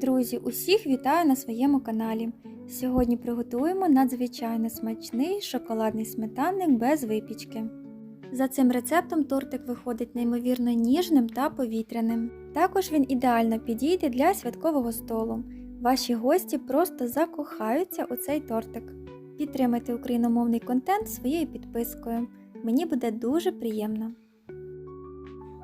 Друзі, усіх вітаю на своєму каналі. Сьогодні приготуємо надзвичайно смачний шоколадний сметанник без випічки. За цим рецептом тортик виходить неймовірно ніжним та повітряним. Також він ідеально підійде для святкового столу. Ваші гості просто закохаються у цей тортик. Підтримайте україномовний контент своєю підпискою. Мені буде дуже приємно.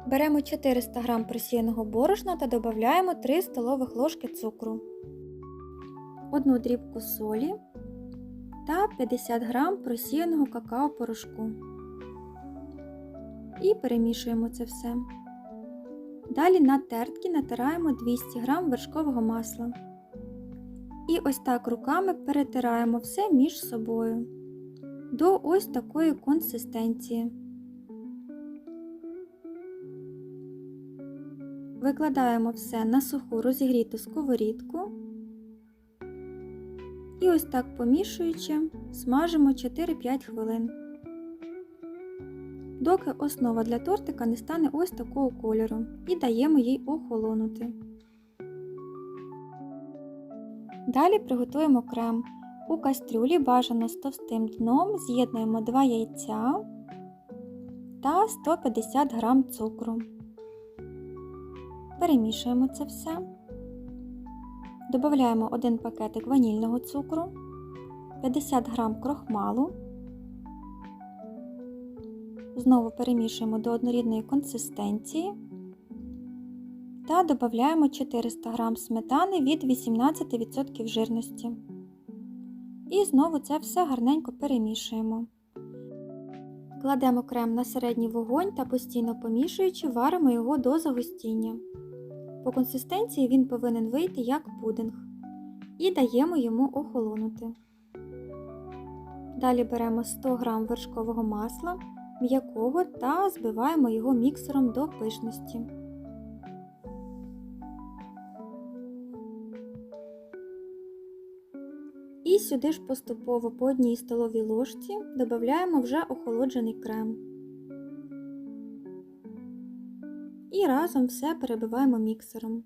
Беремо 400 г просіяного борошна та додаємо 3 столових ложки цукру, 1 дрібку солі та 50 г просіяного какао-порошку. І перемішуємо це все. Далі на тертки натираємо 200 г вершкового масла. І ось так руками перетираємо все між собою до ось такої консистенції. Викладаємо все на суху розігріту сковорідку і ось так помішуючи, смажимо 4-5 хвилин, доки основа для тортика не стане ось такого кольору і даємо їй охолонути. Далі приготуємо крем. У кастрюлі бажано з товстим дном з'єднуємо 2 яйця та 150 г цукру. Перемішуємо це все. Додаємо 1 пакетик ванільного цукру, 50 г крохмалу. Знову перемішуємо до однорідної консистенції та додаємо 400 г сметани від 18% жирності. І знову це все гарненько перемішуємо. Кладемо крем на середній вогонь та постійно помішуючи, варимо його до загустіння. По консистенції він повинен вийти як пудинг. І даємо йому охолонути. Далі беремо 100 г вершкового масла, м'якого та збиваємо його міксером до пишності. І сюди ж поступово по одній столовій ложці додаємо вже охолоджений крем. І разом все перебиваємо міксером.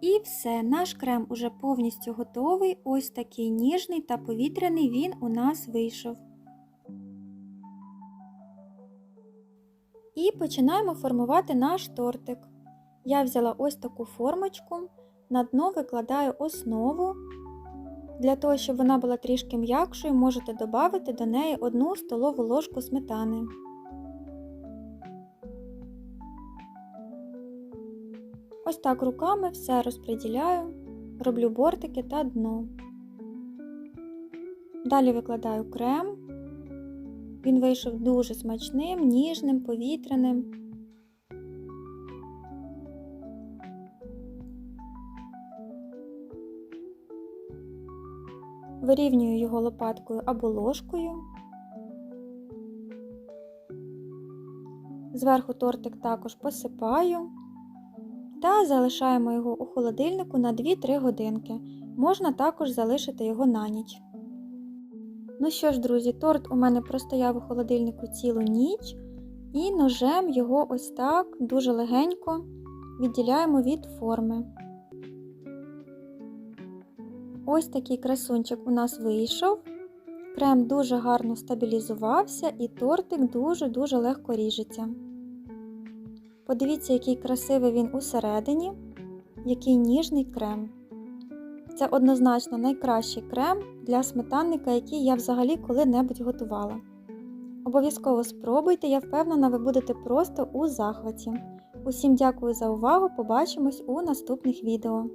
І все, наш крем уже повністю готовий. Ось такий ніжний та повітряний він у нас вийшов. І починаємо формувати наш тортик. Я взяла ось таку формочку, на дно викладаю основу. Для того, щоб вона була трішки м'якшою, можете додати до неї 1 столову ложку сметани. Ось так руками все розподіляю, роблю бортики та дно. Далі викладаю крем. Він вийшов дуже смачним, ніжним, повітряним. Вирівнюю його лопаткою або ложкою. Зверху тортик також посипаю та залишаємо його у холодильнику на 2-3 годинки. Можна також залишити його на ніч. Ну що ж, друзі, торт у мене простояв у холодильнику цілу ніч, і ножем його ось так дуже легенько відділяємо від форми. Ось такий красунчик у нас вийшов. Крем дуже гарно стабілізувався і тортик дуже-дуже легко ріжеться. Подивіться, який красивий він усередині, який ніжний крем. Це однозначно найкращий крем для сметанника, який я взагалі коли-небудь готувала. Обов'язково спробуйте, я впевнена, ви будете просто у захваті. Усім дякую за увагу! Побачимось у наступних відео.